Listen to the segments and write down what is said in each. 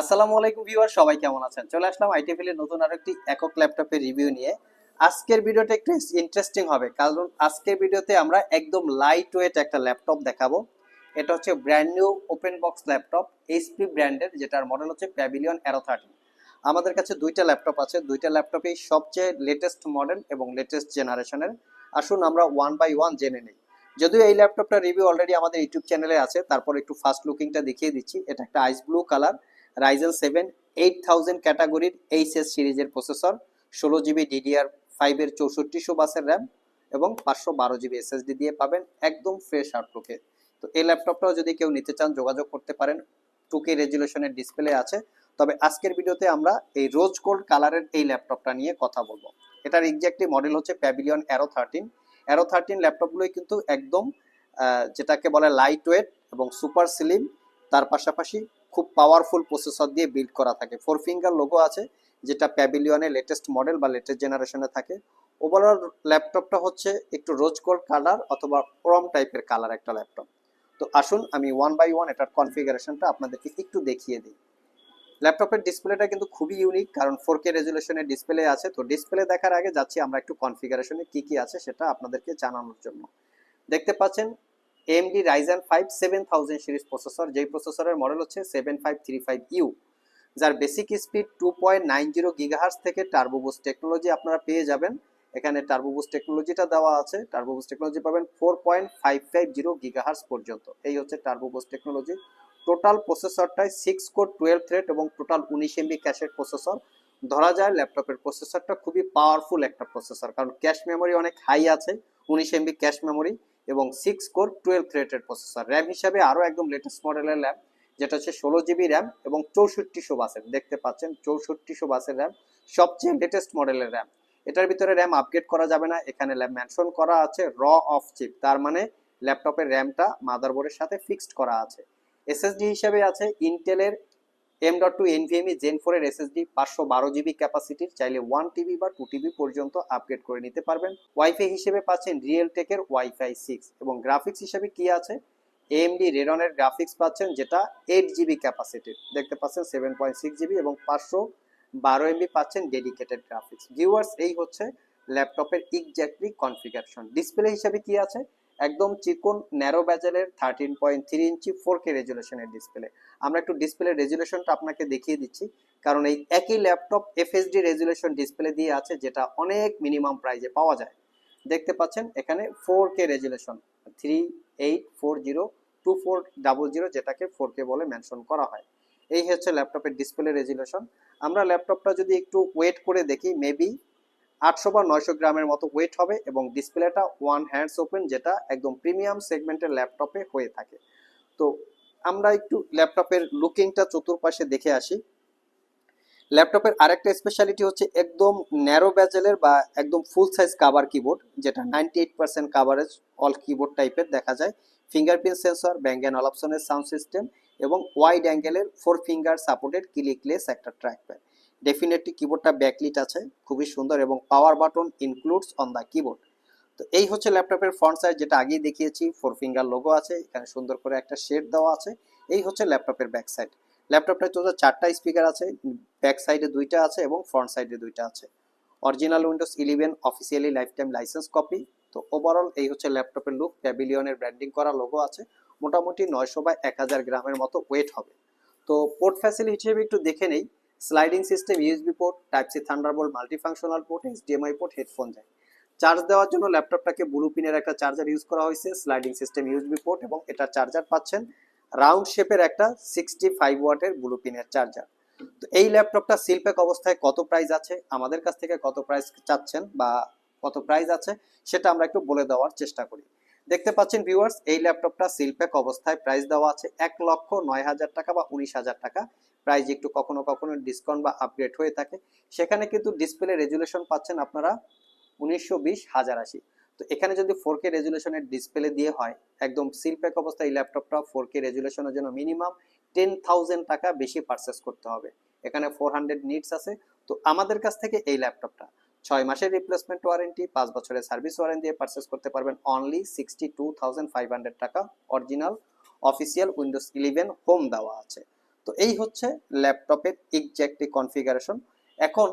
আসসালামু আলাইকুম ভিউয়ার, সবাই কেমন আছেন? চলে আসলাম আইটিএফএল এর নতুন আরেকটি একক ল্যাপটপের রিভিউ নিয়ে। আজকের ভিডিওটা একটু ইন্টারেস্টিং হবে, কারণ আজকের ভিডিওতে আমরা একদম লাইট ওয়েট একটা ল্যাপটপ দেখাবো। এটা হচ্ছে brand new open box laptop HP ব্র্যান্ডের যেটার মডেল হচ্ছে প্যাভিলিয়ন অ্যারো থার্টি আমাদের কাছে দুইটা ল্যাপটপ আছে, দুইটা ল্যাপটপেই সবচেয়ে লেটেস্ট মডেল এবং লেটেস্ট জেনারেশনের আসুন আমরা ওয়ান বাই ওয়ান জেনে নিই। যদিও এই ল্যাপটপটা রিভিউ অলরেডি আমাদের ইউটিউব চ্যানেলে আছে, তারপর একটু ফার্স্ট লুকিংটা দেখিয়ে দিচ্ছি। এটা একটা ice blue colour Ryzen seven eight thousand ক্যাটাগরির এইচএস সিরিজের প্রসেসর ষোলো জিবি ডিডিআর ফাইভের চৌষট্টিশো বাসের র্যাম এবং পাঁচশো বারো জিবি এসএসডি দিয়ে পাবেন একদম ফ্রেশ আউটলুকে তো এই ল্যাপটপটাও যদি কেউ নিতে চান, যোগাযোগ করতে পারেন। টুকে রেজুলেশনের ডিসপ্লে আছে। তবে আজকের ভিডিওতে আমরা এই রোজ গোল্ড কালারের এই ল্যাপটপটা নিয়ে কথা বলব। এটার এক্স্যাক্টলি মডেল হচ্ছে Pavilion Aero thirteen Aero thirteen ল্যাপটপগুলোই কিন্তু একদম যেটাকে বলে লাইট ওয়েট এবং সুপার স্লিম তার পাশাপাশি খুব পাওয়ারফুল প্রসেসর দিয়ে বিল্ড করা থাকে। ফোর ফিঙ্গার লোগো আছে, যেটা প্যাভিলিয়নের লেটেস্ট মডেল বা লেটেস্ট জেনারেশনে থাকে। ওভারঅল ল্যাপটপটা হচ্ছে একটু রোজ গোল্ড কালার অথবা ক্রম টাইপের কালার একটা ল্যাপটপ তো আসুন আমি ওয়ান বাই ওয়ান এটার কনফিগারেশনটা আপনাদেরকে একটু দেখিয়ে দিই। ল্যাপটপের ডিসপ্লেটা কিন্তু খুবই ইউনিক কারণ ফোর কে রেজুলেশনের ডিসপ্লে আছে। তো ডিসপ্লে দেখার আগে যাচ্ছি আমরা একটু কনফিগারেশনে কি কি আছে সেটা আপনাদেরকে জানানোর জন্য। দেখতে পাচ্ছেন AMD Ryzen 5 7000 সিরিজ প্রসেসর যেই প্রসেসরের মডেল হচ্ছে 7535U যার বেসিক স্পিড 2.90 গিগাহার্টজ থেকে টার্বো বুস্ট টেকনোলজি আপনারা পেয়ে যাবেন। এখানে টার্বো বুস্ট টেকনোলজিটা দেওয়া আছে। টার্বো বুস্ট টেকনোলজি পাবেন 4.550 গিগাহার্টজ পর্যন্ত। এই হচ্ছে টার্বো বুস্ট টেকনোলজি টোটাল প্রসেসরটায় সিক্স কোর টুয়েলভ থ্রেড এবং টোটাল উনিশ এমবি ক্যাশের প্রসেসর ধরা যায় ল্যাপটপের প্রসেসরটা খুবই পাওয়ারফুল একটা প্রসেসর কারণ ক্যাশ মেমোরি অনেক হাই আছে। উনিশ এমবি ক্যাশ মেমোরি এবং সিক্স কোর টুয়েলভ থ্রেডের প্রসেসর র্যাম হিসাবে আরও একদম লেটেস্ট মডেলের র্যাম যেটা হচ্ছে ষোলো জিবি র্যাম এবং চৌষট্টিশো বাসের, দেখতে পাচ্ছেন চৌষট্টিশো বাসের র্যাম সবচেয়ে লেটেস্ট মডেলের র্যাম এটার ভিতরে র্যাম আপগ্রেড করা যাবে না, এখানে ল্যাব মেনশন করা আছে র অফ চিপ তার মানে ল্যাপটপের র্যামটা মাদারবোর্ডের সাথে ফিক্সড করা আছে। এসএসডি হিসেবে আছে ইন্টেলের M dot two NVMe gen ফোরের এসএসডি পাঁচশো বারো জিবি ক্যাপাসিটির চাইলে ওয়ান টিবি বা টু টিবি পর্যন্ত আপগ্রেড করে নিতে পারবেন। ওয়াইফাই হিসেবে পাচ্ছেন রিয়েল টেকের ওয়াইফাই সিক্স এবং গ্রাফিক্স হিসেবে কি আছে? এএমডি রেডনের গ্রাফিক্স পাচ্ছেন যেটা এইট জিবি ক্যাপাসিটির দেখতে পাচ্ছেন সেভেন পয়েন্ট সিক্স জিবি এবং পাঁচশো বারো এমবি পাচ্ছেন ডেডিকেটেড গ্রাফিক্স ভিউয়ার্স এই হচ্ছে ল্যাপটপের এক্স্যাক্টলি কনফিগারেশন ডিসপ্লে হিসেবে কি আছে? একদম চিকন narrow ব্যাজেলের thirteen point three inch four K রেজুলেশনের display আমরা একটু ডিসপ্লে রেজুলেশনটা আপনাকে দেখিয়ে দিচ্ছি। কারণ এই একই ল্যাপটপ এফএসডি রেজুলেশন ডিসপ্লে দিয়ে আছে, যেটা অনেক মিনিমাম প্রাইজে পাওয়া যায়। দেখতে পাচ্ছেন, এখানে four K resolution three eight four zero two four double zero যেটাকে ফোর কে বলে মেনশন করা হয়। এই হচ্ছে ল্যাপটপের ডিসপ্লে রেজুলেশন আমরা ল্যাপটপটা যদি একটু ওয়েট করে দেখি মেবি আটশো বা নয়শো গ্রামের মতো ওয়েট হবে এবং ডিসপ্লেটা ওয়ান হ্যান্ডস ওপেন যেটা একদম প্রিমিয়াম সেগমেন্টের ল্যাপটপে হয়ে থাকে। তো আমরা একটু ল্যাপটপের লুকিংটা চতুর্পাশে দেখে আসি। ল্যাপটপের আরেকটা স্পেশালিটি হচ্ছে একদম ন্যারো ব্যাজেলের বা একদম ফুল সাইজ কাভার কিবোর্ড যেটা ninety eight percent coverage all keyboard টাইপের দেখা যায়। ফিঙ্গারপ্রিন্ট সেন্সর ব্যাঙ্গ অ্যান্ড অলাপসনের সাউন্ড সিস্টেম এবং ওয়াইড অ্যাঙ্গেলের ফোর ফিঙ্গার সাপোর্টেড ক্লিকলেস একটা ট্র্যাক প্যাড ডেফিনেটলি কিবোর্ডটা ব্যাকলিট আছে, খুবই সুন্দর এবং power button includes on the keyboard তো এই হচ্ছে ল্যাপটপের ফ্রন্ট সাইড যেটা আগেই দেখিয়েছি ফোর ফিঙ্গার লোগো আছে, এখানে সুন্দর করে একটা শেড দেওয়া আছে, এই হচ্ছে ল্যাপটপের ব্যাক সাইড ল্যাপটপটায় টোটাল চারটা স্পিকার আছে ব্যাক সাইডে দুইটা আছে এবং ফ্রন্ট সাইডে দুইটা আছে। Original Windows eleven officially life time licence copy তো ওভারঅল এই হচ্ছে ল্যাপটপের লুক প্যাভিলিয়নের ব্র্যান্ডিং করা লোগো আছে, মোটামুটি নয়শো বা এক হাজার গ্রামের মতো ওয়েট হবে। তো পোর্ট ফ্যাসিলিটি হিসেবে একটু দেখে নেই sliding system, USB port type C Thunderbolt multifunctional port HDMI port headphone যায় চার্জ দেওয়ার জন্য ল্যাপটপটাকে ব্লু পিনের একটা চার্জার ইউজ করা হয়েছে স্লাইডিং সিস্টেম ইউএসবি পোর্ট এবং এটা চার্জার পাচ্ছেন। রাউন্ড শেপের একটা সিক্সটি ফাইভ ওয়াটের ব্লু পিনের চার্জার তো এই ল্যাপটপটা সিলপ্যাক অবস্থায় কত প্রাইস আছে? আমাদের কাছ থেকে কত প্রাইস চাচ্ছেন বা কত প্রাইস আছে? সেটা আমরা একটু বলে দেওয়ার চেষ্টা করি। দেখতে পাচ্ছেন ভিউয়ার্স এই ল্যাপটপটা সিলপ্যাক অবস্থায় প্রাইস দেওয়া আছে এক লক্ষ নয় হাজার টাকা বা উনিশ হাজার টাকা। প্রাইস একটু কখনো কখনো ডিসকাউন্ট বা আপগ্রেড হয়ে থাকে। সেখানে কিন্তু ডিসপ্লে রেজুলেশন পাচ্ছেন আপনারা উনিশশো বিশ হাজার আশি। তো এখানে যদি ফোর কে রেজুলেশনের ডিসপ্লে দিয়ে হয়, একদম সিলপ্যাক অবস্থায় এই ল্যাপটপটা ফোর কে রেজুলেশনের জন্য মিনিমাম টেন থাউজেন্ড টাকা বেশি পারচেস করতে হবে। এখানে ফোর হান্ড্রেড নিডস আছে। তো আমাদের কাছ থেকে এই ল্যাপটপটা ছয় মাসের রিপ্লেসমেন্ট ওয়ারেন্টি পাঁচ বছরের সার্ভিস ওয়ারেন্টি দিয়ে পারচেস করতে পারবেন only sixty two thousand five hundred টাকা original official Windows eleven home দেওয়া আছে। তো এই হচ্ছে ল্যাপটপের এক্স্যাক্টলি কনফিগারেশন এখন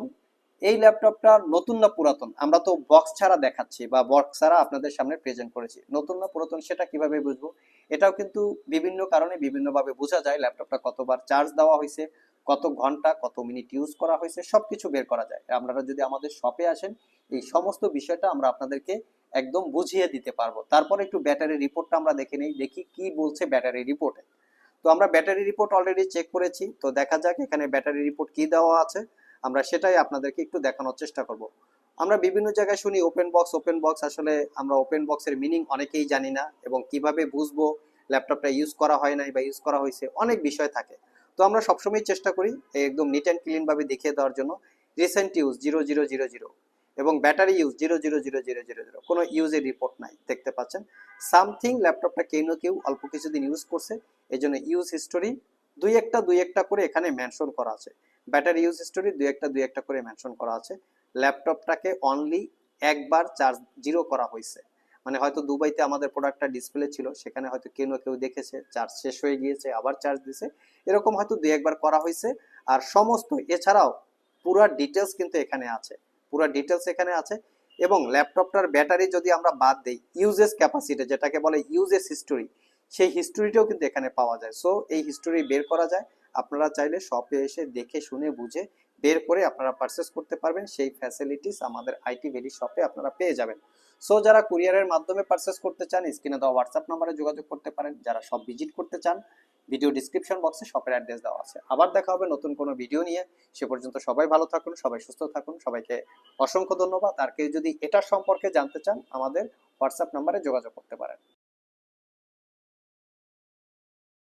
এই ল্যাপটপটা নতুন না পুরাতন? আমরা তো বক্স ছাড়া দেখাচ্ছি বা বক্স ছাড়া আপনাদের সামনে প্রেজেন্ট করেছি। নতুন না পুরাতন সেটা কীভাবে বুঝব? এটাও কিন্তু বিভিন্ন কারণে বিভিন্নভাবে বোঝা যায় ল্যাপটপটা কতবার চার্জ দেওয়া হয়েছে, কত ঘণ্টা, কত মিনিট ইউজ করা হয়েছে সব কিছু বের করা যায়। আপনারা যদি আমাদের শপে আসেন, এই সমস্ত বিষয়টা আমরা আপনাদেরকে একদম বুঝিয়ে দিতে পারব। তারপরে একটু ব্যাটারি রিপোর্টটা আমরা দেখে নেই, দেখি কি বলছে ব্যাটারি রিপোর্টে তো আমরা ব্যাটারি রিপোর্ট অলরেডি চেক করেছি। তো দেখা যাক এখানে ব্যাটারি রিপোর্ট কি দেওয়া আছে। আমরা সেটাই আপনাদেরকে একটু দেখানোর চেষ্টা করব। আমরা বিভিন্ন জায়গায় শুনি ওপেন বক্স ওপেন বক্স আসলে আমরা ওপেন বক্সের মিনিং অনেকেই জানি না এবং কীভাবে বুঝব ল্যাপটপটা ইউজ করা হয় নাই বা ইউজ করা হয়েছে, অনেক বিষয় থাকে। তো আমরা সবসময় চেষ্টা করি একদম নিট অ্যান্ড ক্লিন ভাবে দেখিয়ে দেওয়ার জন্য। Recent use zero zero zero zero এবং battery use zero zero zero zero zero zero কোনো ইউজের রিপোর্ট নাই, দেখতে পাচ্ছেন। সামথিং ল্যাপটপটা কেউ না কেউ অল্প কিছুদিন ইউজ করছে এই জন্য ইউজ হিস্টোরি দুই একটা দুই একটা করে এখানে মেনশন করা আছে। ব্যাটারি ইউজ হিস্টোরি দুই একটা দুই একটা করে মেনশন করা আছে। ল্যাপটপটাকে অনলি একবার চার্জ জিরো করা হয়েছে। মানে হয়তো দুবাইতে আমাদের প্রোডাক্টটা ডিসপ্লে ছিল, সেখানে হয়তো কেউ না কেউ দেখেছে চার্জ শেষ হয়ে গিয়েছে, আবার চার্জ দিছে। এরকম হয়তো দুই একবার করা হয়েছে। আর সমস্ত, এছাড়াও পুরো ডিটেলস কিন্তু এখানে আছে। পুরো ডিটেলস এখানে আছে। এবং ল্যাপটপটার ব্যাটারি যদি আমরা বাদ দেই ইউজেস ক্যাপাসিটি যেটাকে বলে ইউজেস হিস্টোরি সেই হিস্টোরিটাও কিন্তু এখানে পাওয়া যায়। সো এই হিস্টোরি বের করা যায়। আপনারা চাইলে শপে এসে দেখে, শুনে, বুঝে বের করে আপনারা পারচেস করতে পারবেন, সেই ফ্যাসিলিটিস আমাদের আইটি ভ্যালি শপে আপনারা পেয়ে যাবেন। সো যারা কুরিয়ারের মাধ্যমে পারচেস করতে চান স্ক্রিনে দেওয়া হোয়াটসঅ্যাপ নাম্বারে যোগাযোগ করতে পারেন। যারা সব ভিজিট করতে চান ভিডিও ডিসক্রিপশন বক্সে শপের অ্যাড্রেস দেওয়া আছে। আবার দেখা হবে নতুন কোনো ভিডিও নিয়ে। সে পর্যন্ত সবাই ভালো থাকুন, সবাই সুস্থ থাকুন। সবাইকে অসংখ্য ধন্যবাদ। আর কেউ যদি এটার সম্পর্কে জানতে চান, আমাদের হোয়াটসঅ্যাপ নাম্বারে যোগাযোগ করতে পারেন।